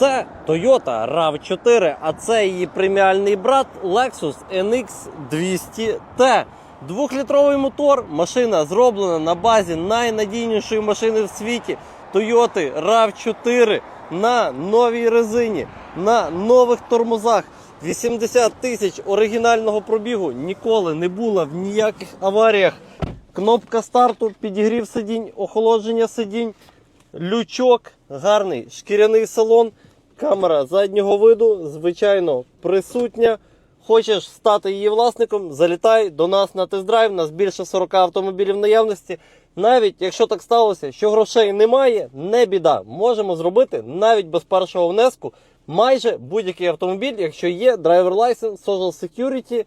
Це Toyota RAV4, а це її преміальний брат Lexus NX 200T. Двохлітровий мотор, машина зроблена на базі найнадійнішої машини в світі Toyota RAV4 на новій резині, на нових тормозах. 80 тисяч оригінального пробігу ніколи не було в ніяких аваріях. Кнопка старту, підігрів сидінь, охолодження сидінь, лючок, гарний шкіряний салон, камера заднього виду, звичайно, присутня. Хочеш стати її власником, залітай до нас на тест-драйв. У нас більше 40 автомобілів наявності. Навіть якщо так сталося, що грошей немає, не біда. Можемо зробити навіть без першого внеску майже будь-який автомобіль, якщо є драйвер license, social security,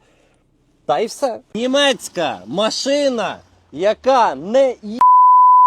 та й все. Німецька машина, яка не є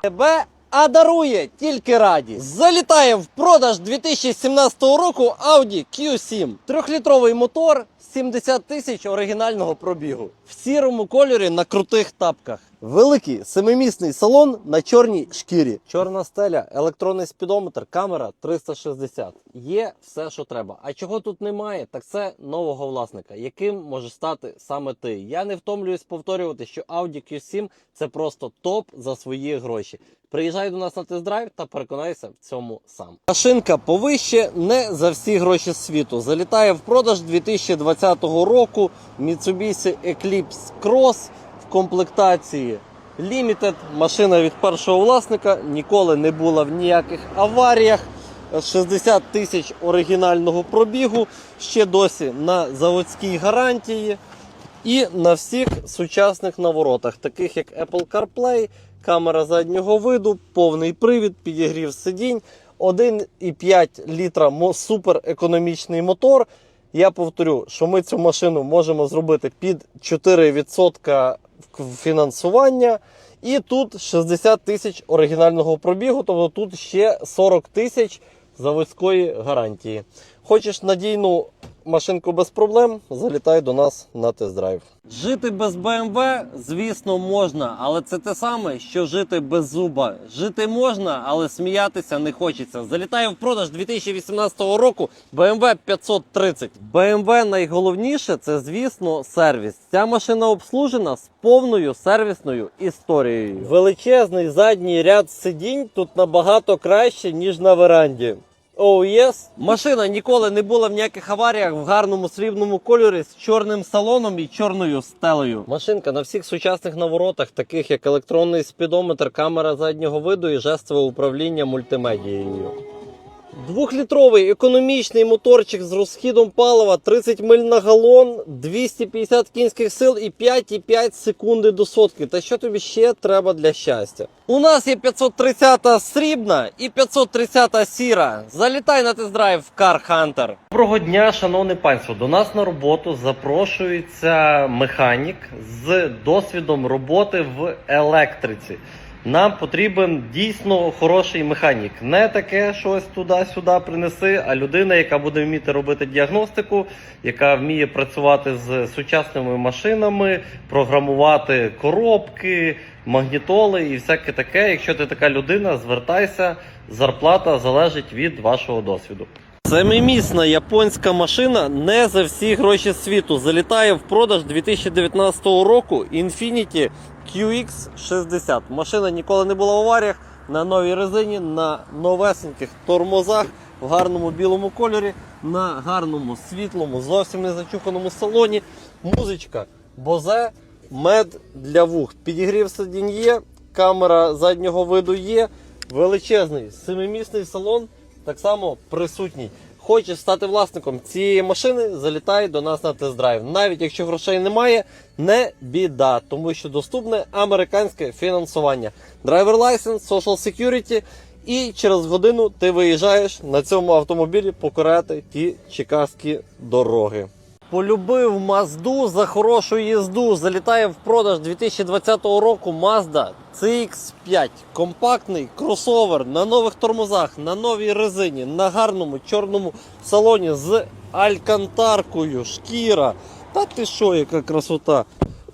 тебе, а дарує тільки радість. Залітає в продаж 2017 року Audi Q7. Трьохлітровий мотор, 70 тисяч оригінального пробігу. В сірому кольорі на крутих тапках. Великий семимісний салон на чорній шкірі. Чорна стеля, електронний спідометр, камера 360. Є все, що треба. А чого тут немає, так це нового власника, яким може стати саме ти. Я не втомлююсь повторювати, що Audi Q7 це просто топ за свої гроші. Приїжджай до нас на тест-драйв та переконайся в цьому сам. Машинка повище не за всі гроші світу. Залітає в продаж 2020 року Mitsubishi Eclipse Cross комплектації Limited. Машина від першого власника ніколи не була в ніяких аваріях. 60 тисяч оригінального пробігу, ще досі на заводській гарантії. І на всіх сучасних наворотах, таких як Apple CarPlay, камера заднього виду, повний привід, підігрів сидінь, 1,5 літра суперекономічний мотор. Я повторю, що ми цю машину можемо зробити під 4% фінансування. І тут 60 тисяч оригінального пробігу, тобто тут ще 40 тисяч заводської гарантії. Хочеш надійну машинку без проблем, залітай до нас на тест-драйв. Жити без BMW, звісно, можна, але це те саме, що жити без зуба. Жити можна, але сміятися не хочеться. Залітає в продаж 2018 року BMW 530. BMW найголовніше це, звісно, сервіс. Ця машина обслужена з повною сервісною історією. Величезний задній ряд сидінь тут набагато краще, ніж на веранді. Оу, oh, yes. Машина ніколи не була в ніяких аваріях в гарному срібному кольорі з чорним салоном і чорною стелею. Машинка на всіх сучасних наворотах, таких як електронний спідометр, камера заднього виду і жестове управління мультимедією. Двохлітровий економічний моторчик з розхідом палива 30 миль на галон, 250 кінських сил і 5,5 секунди до сотки. Та що тобі ще треба для щастя? У нас є 530 срібна і 530 сіра. Залітай на тест-драйв Car Hunter. Доброго дня, шановне панство. До нас на роботу запрошується механік з досвідом роботи в електриці. Нам потрібен дійсно хороший механік. Не таке щось туди-сюди принеси, а людина, яка буде вміти робити діагностику, яка вміє працювати з сучасними машинами, програмувати коробки, магнітоли і всяке таке. Якщо ти така людина, звертайся, зарплата залежить від вашого досвіду. Семимісна японська машина не за всі гроші світу. Залітає в продаж 2019 року Infiniti QX60. Машина ніколи не була в аваріях на новій резині, на новесеньких тормозах, в гарному білому кольорі, на гарному світлому, зовсім не зачуханому салоні. Музичка Бозе, мед для вух. Підігрів сидінь є, камера заднього виду є, величезний семимісний салон так само присутній. Хочеш стати власником цієї машини, залітай до нас на тест-драйв. Навіть якщо грошей немає, не біда, тому що доступне американське фінансування. Драйвер лайсенс, social security, і через годину ти виїжджаєш на цьому автомобілі покоряти ті чекаські дороги. Полюбив Мазду за хорошу їзду. Залітає в продаж 2020 року Mazda CX5. Компактний кросовер на нових тормозах, на новій резині, на гарному чорному салоні з алькантаркою, шкіра. Та ти що, яка красота!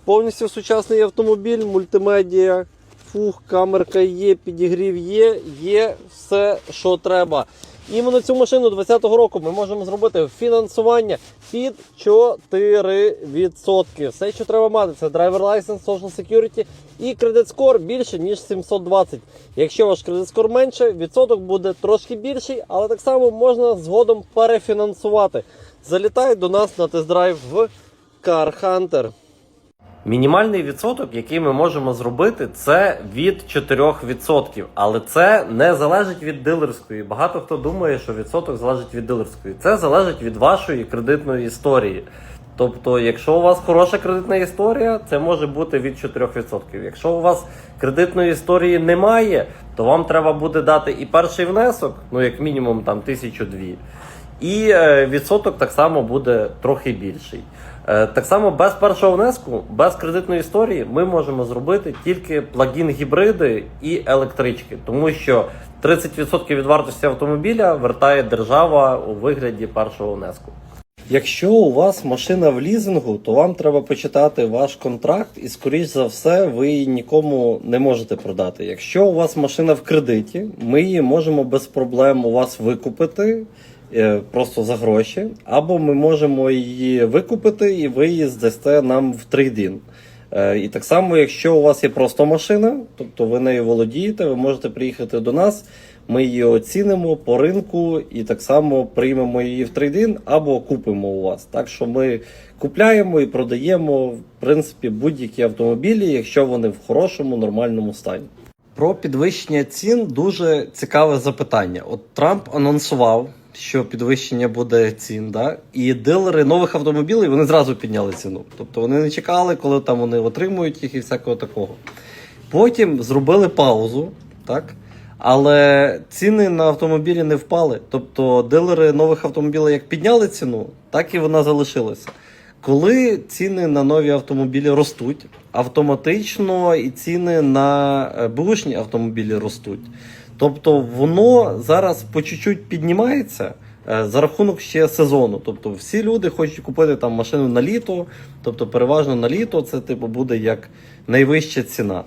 Повністю сучасний автомобіль, мультимедіа, фух, камерка є, підігрів є, є все, що треба. Іменно цю машину 2020 року ми можемо зробити фінансування під 4%. Все, що треба мати, це driver license, social security і кредит скор більше, ніж 720. Якщо ваш кредит скор менше, відсоток буде трошки більший, але так само можна згодом перефінансувати. Залітай до нас на тест-драйв в Car Hunter. Мінімальний відсоток, який ми можемо зробити, це від 4%. Але це не залежить від дилерської. Багато хто думає, що відсоток залежить від дилерської. Це залежить від вашої кредитної історії. Тобто, якщо у вас хороша кредитна історія, це може бути від 4%. Якщо у вас кредитної історії немає, то вам треба буде дати і перший внесок, ну як мінімум там тисячу дві. І е, відсоток так само буде трохи більший. Е, так само без першого внеску, без кредитної історії, ми можемо зробити тільки плагін-гібриди і електрички, тому що 30% від вартості автомобіля вертає держава у вигляді першого внеску. Якщо у вас машина в лізингу, то вам треба почитати ваш контракт, і скоріш за все ви її нікому не можете продати. Якщо у вас машина в кредиті, ми її можемо без проблем у вас викупити просто за гроші, або ми можемо її викупити і ви її здасте нам в трейдин. Е, І так само, якщо у вас є просто машина, тобто ви нею володієте, ви можете приїхати до нас, ми її оцінимо по ринку і так само приймемо її в трейдин або купимо у вас. Так що ми купляємо і продаємо в принципі будь-які автомобілі, якщо вони в хорошому, нормальному стані. Про підвищення цін дуже цікаве запитання. От Трамп анонсував, що підвищення буде цін, да? і дилери нових автомобілів вони зразу підняли ціну. Тобто вони не чекали, коли там вони отримують їх і всякого такого. Потім зробили паузу, так? Але ціни на автомобілі не впали. Тобто дилери нових автомобілів як підняли ціну, так і вона залишилася. Коли ціни на нові автомобілі ростуть, автоматично і ціни на е, бушні автомобілі ростуть. Тобто воно зараз по чуть-чуть піднімається е, за рахунок ще сезону. Тобто всі люди хочуть купити там машину на літо, тобто переважно на літо це типу буде як найвища ціна.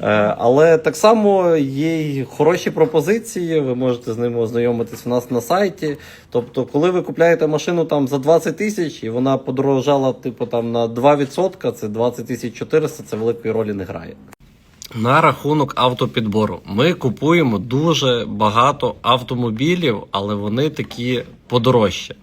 Е, Але так само є й хороші пропозиції. Ви можете з ними ознайомитись у нас на сайті. Тобто, коли ви купляєте машину там за 20 тисяч і вона подорожала типу там на 2%, це 20 тисяч 400, це великої ролі не грає. На рахунок автопідбору. Ми купуємо дуже багато автомобілів, але вони такі подорожчі.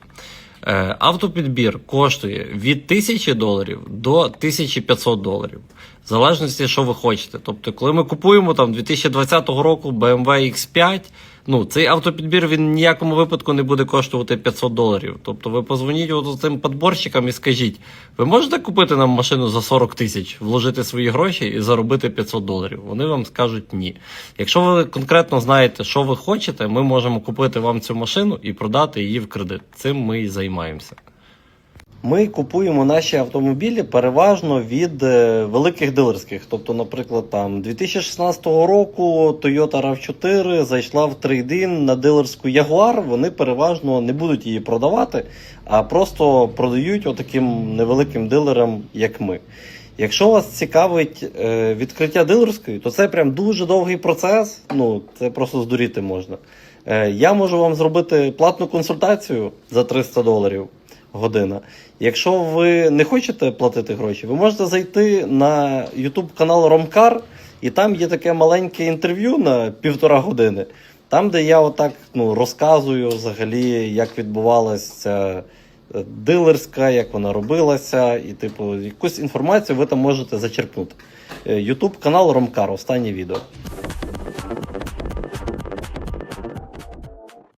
Е, Автопідбір коштує від 1000 доларів до 1500 доларів. В залежності, що ви хочете. Тобто, коли ми купуємо там 2020 року BMW X5, ну цей автопідбір він ніякому випадку не буде коштувати 500 доларів. Тобто ви позвоніть от цим подборщикам і скажіть, ви можете купити нам машину за 40 тисяч, вложити свої гроші і заробити 500 доларів? Вони вам скажуть ні. Якщо ви конкретно знаєте, що ви хочете, ми можемо купити вам цю машину і продати її в кредит. Цим ми і займаємося. Ми купуємо наші автомобілі переважно від е, великих дилерських. Тобто, наприклад, там 2016 року Toyota RAV4 зайшла в трейдин на дилерську Jaguar. Вони переважно не будуть її продавати, а просто продають отаким невеликим дилерам, як ми. Якщо вас цікавить е, відкриття дилерської, то це прям дуже довгий процес. Ну, це просто здуріти можна. Е, я можу вам зробити платну консультацію за 300 доларів година. Якщо ви не хочете платити гроші, ви можете зайти на YouTube канал Ромкар, і там є таке маленьке інтерв'ю на півтора години. Там, де я отак ну, розказую взагалі, як відбувалася е, дилерська, як вона робилася, і типу якусь інформацію ви там можете зачерпнути. Е, YouTube канал Ромкар, останнє відео.